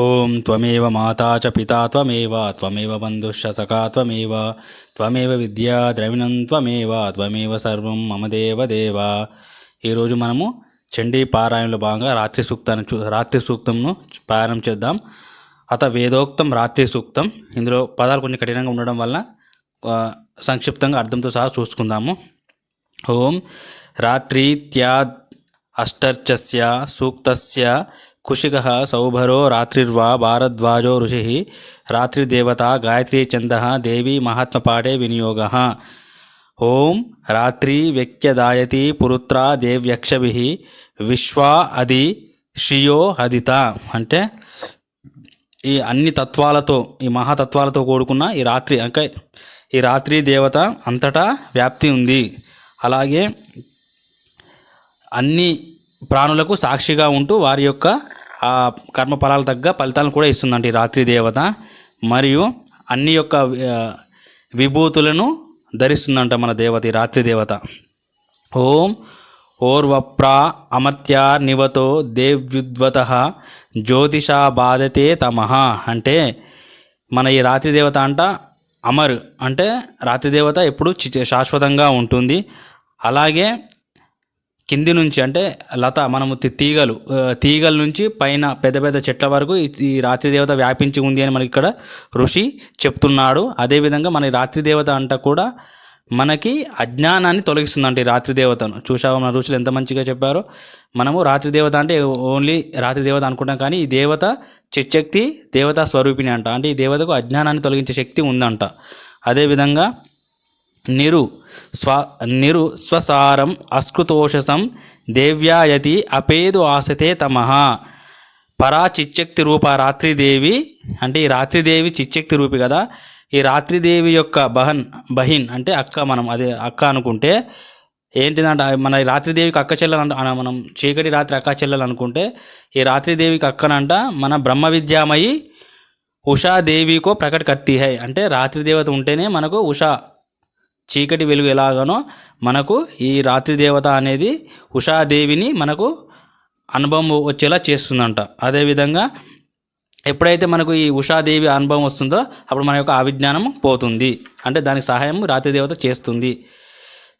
ఓం త్వమేవ మాతా చ పితా త్వమేవ త్వమేవ బంధుశ్చ సఖా త్వమేవ త్వమేవ విద్యా ద్రవిణం త్వమేవ త్వమేవ సర్వం మమ దేవ దేవ. ఈరోజు మనము చండీ పారాయణలో భాగంగా రాత్రి సూక్తాన్ని చూ రాత్రి సూక్తంను పారాయణం చేద్దాం. అత వేదోక్తం రాత్రి సూక్తం. ఇందులో పదాలు కొన్ని కఠినంగా ఉండడం వల్ల సంక్షిప్తంగా అర్థంతో సహా చూసుకుందాము. ఓం రాత్రీత్యాద్ అష్టర్చస్య సూక్తస్య కుశిక సౌభరో రాత్రిర్వా భారద్వాజో ఋషి. రాత్రిదేవత గాయత్రీ ఛంద దేవీ మహాత్మపాఠే వినియోగ. ఓం రాత్రి వ్యక్యదాయతి పురుత్రా దేవ్యక్షభి. విశ్వా అది శ్రియో అదిత అంటే ఈ అన్ని తత్వాలతో ఈ మహాతత్వాలతో కూడుకున్న ఈ రాత్రి అంటే ఈ రాత్రి దేవత అంతటా వ్యాప్తి ఉంది. అలాగే అన్ని ప్రాణులకు సాక్షిగా ఉంటూ వారి యొక్క ఆ కర్మఫలాలు తగ్గ ఫలితాలను కూడా ఇస్తుందంట ఈ రాత్రి దేవత. మరియు అన్ని యొక్క విభూతులను ధరిస్తుందంట మన దేవత ఈ రాత్రి దేవత. ఓం ఓర్వప్రా అమర్త్యార్నివతో దేవ్యుద్వత జ్యోతిషా బాధతే తమః అంటే మన ఈ రాత్రి దేవత అంట అమర్. అంటే రాత్రి దేవత ఎప్పుడు శాశ్వతంగా ఉంటుంది. అలాగే కింది నుంచి అంటే లత మనము తీగలు తీగల నుంచి పైన పెద్ద పెద్ద చెట్ల వరకు ఈ- రాత్రి దేవత వ్యాపించి ఉంది అని మనకి ఇక్కడ ఋషి చెప్తున్నాడు. అదేవిధంగా మన రాత్రి దేవత అంట కూడా మనకి అజ్ఞానాన్ని తొలగిస్తుందంట ఈ రాత్రి దేవతను. చూసావా మన ఋషులు ఎంత మంచిగా చెప్పారో? మనము రాత్రి దేవత అంటే ఓన్లీ రాత్రి దేవత అనుకుంటాం కానీ ఈ దేవత చిచ్చక్తి దేవతా స్వరూపిణి అంట. అంటే ఈ దేవతకు అజ్ఞానాన్ని తొలగించే శక్తి ఉందంట. అదేవిధంగా నిరు స్వ నిరు స్వసారం అస్కృతోషసం దేవ్యాయతి అపేదు ఆసతే తమ. పరా చిచ్చక్తి రూప రాత్రిదేవి అంటే ఈ రాత్రిదేవి చిచ్చక్తి రూపి కదా ఈ రాత్రిదేవి యొక్క బహన్ బహిన్ అంటే అక్క మనం అదే అక్క అనుకుంటే ఏంటిదంటే మన రాత్రిదేవికి అక్క చెల్లెలు అన- మనం చీకటి రాత్రి అక్క చెల్లెలు అనుకుంటే ఈ రాత్రిదేవికి అక్కనంట మన బ్రహ్మ విద్యామయి ఉషాదేవికో ప్రకటకర్తి హై. అంటే రాత్రి దేవత ఉంటేనే మనకు ఉషా చీకటి వెలుగు ఎలాగనో మనకు ఈ రాత్రి దేవత అనేది ఉషాదేవిని మనకు అనుభవం వచ్చేలా చేస్తుందంట. అదేవిధంగా ఎప్పుడైతే మనకు ఈ ఉషాదేవి అనుభవం వస్తుందో అప్పుడు మన యొక్క అవిజ్ఞానం పోతుంది. అంటే దానికి సహాయం రాత్రి దేవత చేస్తుంది.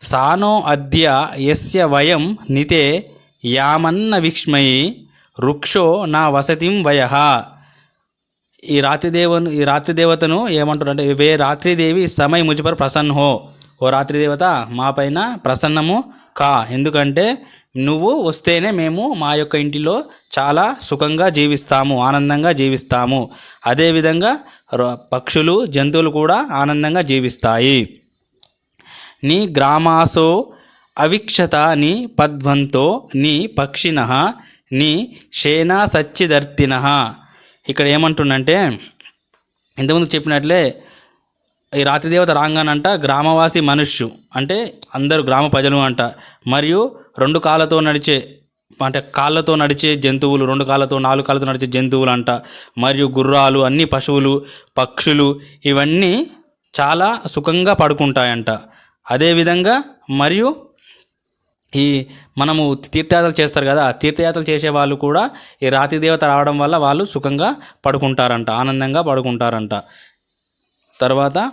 సానో అద్య యస్య వయం నితే యామన్న విక్ష్మయి రుక్షో నా వసతిం వయహ ఈ రాత్రిదేవను ఈ రాత్రిదేవతను ఏమంటారు అంటే వే రాత్రిదేవి సమయ ముజిపర్ ప్రసన్న. హో ఓ రాత్రిదేవత మా పైన ప్రసన్నము కా. ఎందుకంటే నువ్వు వస్తేనే మేము మా యొక్క ఇంటిలో చాలా సుఖంగా జీవిస్తాము ఆనందంగా జీవిస్తాము. అదేవిధంగా ర- పక్షులు జంతువులు కూడా ఆనందంగా జీవిస్తాయి. నీ గ్రామాసో అవిక్షత నీ పద్వంతో నీ పక్షిణ నీ శేనా సచ్చిదర్తిన. ఇక్కడ ఏమంటుండంటే ఇంతకుముందు చెప్పినట్లే ఈ రాత్రి దేవత రాగానంట గ్రామవాసి మనుష్యు అంటే అందరూ గ్రామ ప్రజలు అంట. మరియు రెండు కాళ్ళతో నడిచే అంటే కాళ్ళతో నడిచే జంతువులు రెండు కాళ్ళతో నాలుగు కాళ్ళతో నడిచే జంతువులు అంట మరియు గుర్రాలు అన్ని పశువులు పక్షులు ఇవన్నీ చాలా సుఖంగా పడుకుంటాయంట. అదేవిధంగా మరియు ఈ మనము తీర్థయాత్రలు చేస్తారు కదా ఆ తీర్థయాత్రలు చేసే వాళ్ళు కూడా ఈ రాతి దేవత రావడం వల్ల వాళ్ళు సుఖంగా పడుకుంటారంట ఆనందంగా పడుకుంటారంట. తర్వాత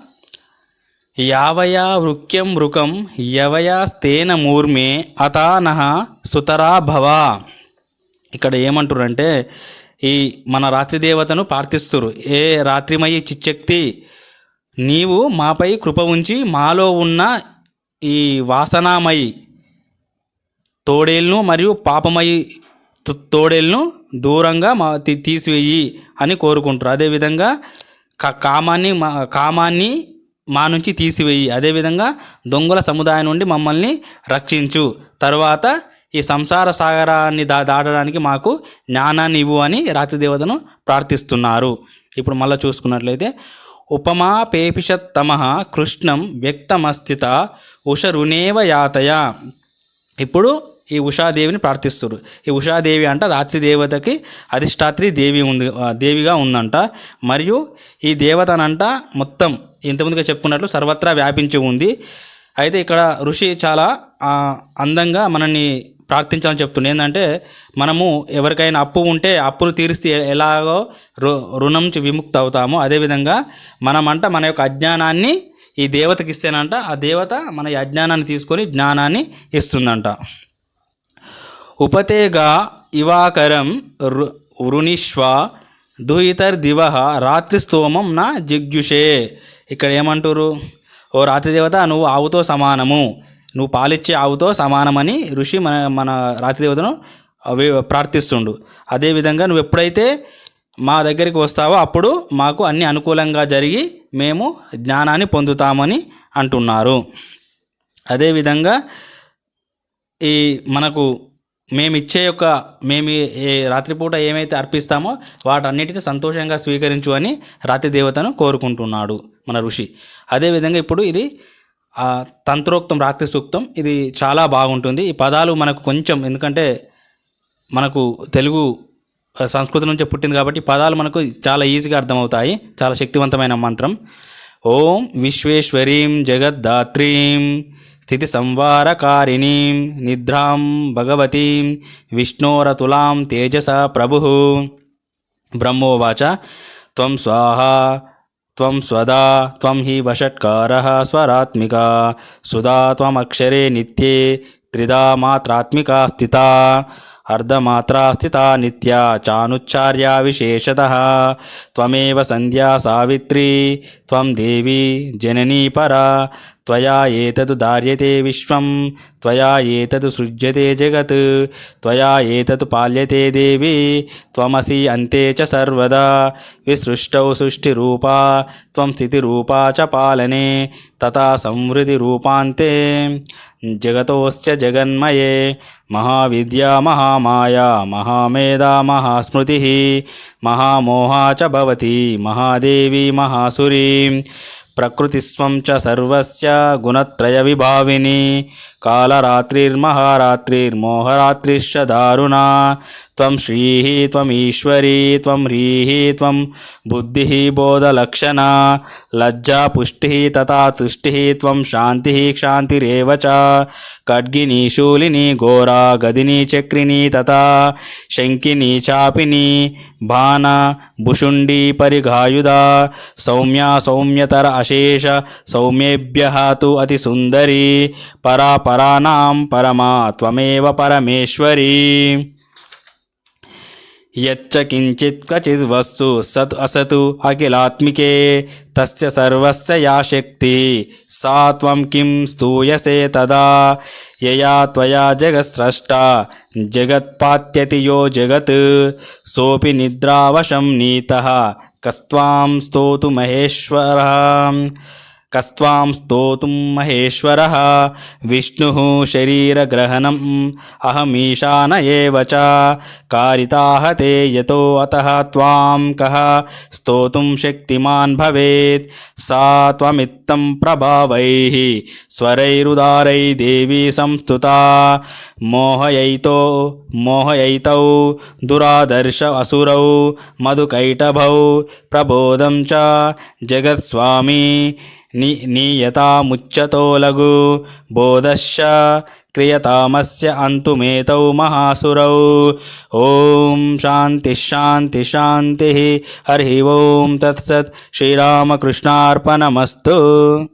యావయా వృక్యం వృకం యవయా స్తేన మూర్మే అతానహ సుతరా భవ. ఇక్కడ ఏమంటారంటే ఈ మన రాత్రి దేవతను ప్రార్థిస్తురు. ఏ రాత్రిమయీ చిచ్చక్తి నీవు మాపై కృప ఉంచి మాలో ఉన్న ఈ వాసనామయి తోడేళ్ళను మరియు పాపమయి తో- తోడేళ్ళను దూరంగా మా తీ- తీసివేయి అని కోరుకుంటారు. అదేవిధంగా కామాన్ని మా కామాన్ని మా నుంచి తీసివేయి. అదేవిధంగా దొంగల సముదాయం నుండి మమ్మల్ని రక్షించు. తర్వాత ఈ సంసార సాగరాన్ని దా దాటడానికి మాకు జ్ఞానాన్ని ఇవ్వు అని రాత్రి దేవతను ప్రార్థిస్తున్నారు. ఇప్పుడు మళ్ళీ చూసుకున్నట్లయితే ఉపమా పేపిషత్తమ కృష్ణం వ్యక్తమస్థిత ఉషరునేవ యాతయ. ఇప్పుడు ఈ ఉషాదేవిని ప్రార్థిస్తారు ఈ ఉషాదేవి అంట రాత్రి దేవతకి అధిష్టాత్రి దేవి ఉంది దేవిగా ఉందంట. మరియు ఈ దేవతనంట మొత్తం ఇంతకుముందుగా చెప్పుకున్నట్లు సర్వత్రా వ్యాపించి ఉంది. అయితే ఇక్కడ ఋషి చాలా అందంగా మనల్ని ప్రార్థించాలని చెప్తుండే. ఏంటంటే మనము ఎవరికైనా అప్పు ఉంటే అప్పులు తీరిస్తే ఎలాగో రు రుణం నుంచి విముక్తి అవుతామో. అదేవిధంగా మనమంట మన యొక్క అజ్ఞానాన్ని ఈ దేవతకి ఇస్తేనంట ఆ దేవత మన ఈ అజ్ఞానాన్ని తీసుకొని జ్ఞానాన్ని ఇస్తుందంట. ఉపతేగా ఇవాకరం వృణిష్వ దుహితర్ దివ రాత్రి స్తోమం నా జిగ్యుషే ఇక్కడ ఏమంటారు? ఓ రాత్రి దేవత నువ్వు ఆవుతో సమానము. నువ్వు పాలిచ్చే ఆవుతో సమానమని ఋషి మన మన రాత్రి దేవతను అవి ప్రార్థిస్తుండు. అదేవిధంగా నువ్వు ఎప్పుడైతే మా దగ్గరికి వస్తావో అప్పుడు మాకు అన్ని అనుకూలంగా జరిగి మేము జ్ఞానాన్ని పొందుతామని అంటున్నారు. అదేవిధంగా ఈ మనకు మేము ఇచ్చే యొక్క మేము ఏ రాత్రిపూట ఏమైతే అర్పిస్తామో వాటన్నిటిని సంతోషంగా స్వీకరించు అని రాత్రి దేవతను కోరుకుంటున్నాడు మన ఋషి. అదేవిధంగా ఇప్పుడు ఇది తంత్రోక్తం రాత్రి సూక్తం ఇది చాలా బాగుంటుంది. ఈ పదాలు మనకు కొంచెం ఎందుకంటే మనకు తెలుగు సంస్కృతి నుంచే పుట్టింది కాబట్టి పదాలు మనకు చాలా ఈజీగా అర్థమవుతాయి. చాలా శక్తివంతమైన మంత్రం. ఓం విశ్వేశ్వరీం జగద్ధాత్రీం స్థితి సంవారకారిణీం నిద్రాం భగవతీం విష్ణోరతులాం తేజస ప్రభు. బ్రహ్మోవాచ త్వం స్వాహా త్వం స్వదా త్వం హి వషట్కార స్వరాత్మిక సుధా త్వమక్షరే నిత్యే త్రిదా మాత్రాత్మికా స్థిత అర్ధమాత్రా స్థిత నిత్యా చానుచ్చార్యా విశేషత త్వమేవ సంధ్యా సావిత్రీ త్వం దేవీ జననీ పరా त्वया एतद् धार्यते विश्वं त्वया एतद् सृज्यते जगत् त्वया एतत् पाल्यते देवी त्वमसि अन्ते च सर्वदा विसृष्टौ सृष्टिरूपा त्वं स्थितिरूपा च पालने तथा संवृतिरूपान्ते जगतोऽस्य जगन्मये महाविद्या महामाया महामेधा महास्मृतिः महामोहा च भवति महादेवी महासुरी ప్రకృతిస్వం చ సర్వస్య గుణత్రయ విభావిని कालरात्रिर्महारात्रिर्मोहरात्रिश्च दारुणा त्वं श्रीः त्वमीश्वरी त्वं ह्रीः त्वं बुद्धिः बोधलक्षणा लज्जा पुष्टिः तथा तुष्टिः त्वं शान्तिः क्षान्तिरेव च खड्गिनी शूलिनी घोरा गदिनी चक्रिणी तथा शङ्किनी चापिनी भान भुषुण्डी परिघायुधा सौम्या सौम्यतर अशेष सौम्येभ्यः तु अतिसुन्दरी परा పరాణాం పరమా త్వమేవ పరమేశ్వరీ. యచ్చ కించిత్ క్వచిద్వస్తు సత్ అసతు అఖిలాత్మికే తస్య సర్వస్య యా శక్తి సా త్వం కిం స్తూయసే తదా. యయా త్వయా జగత్స్రష్ట జగత్పాత్యతి యో జగత్ సోపి నిద్రావశం నీత కస్వాం స్తోతు మహేశ్వర. కస్వాం స్తోతుం మహేశ్వర. విష్ణు శరీరగ్రహణం అహమీశాన ఏవచ కారితాహతే యతో అత త్వాం కహ స్తోతుం శక్తిమాన్ భవేత్. సా త్వమిత్తం ప్రభావై. స్వరైరుదారై దేవీ సంస్థుత మోహయైతో మోహయైతౌ దురాదర్శ అసురౌ మధుకైటభౌ ప్రబోధం చ. జగత్స్వామి ని నియతాముచ్యతోలగు బోధశ్చ క్రియతామస్య అంతుమేతౌ మహాసురౌ. ఓం శాంతి శాంతి శాంతి. హరి ఓం తత్సత్. శ్రీరామకృష్ణార్పణమస్తు.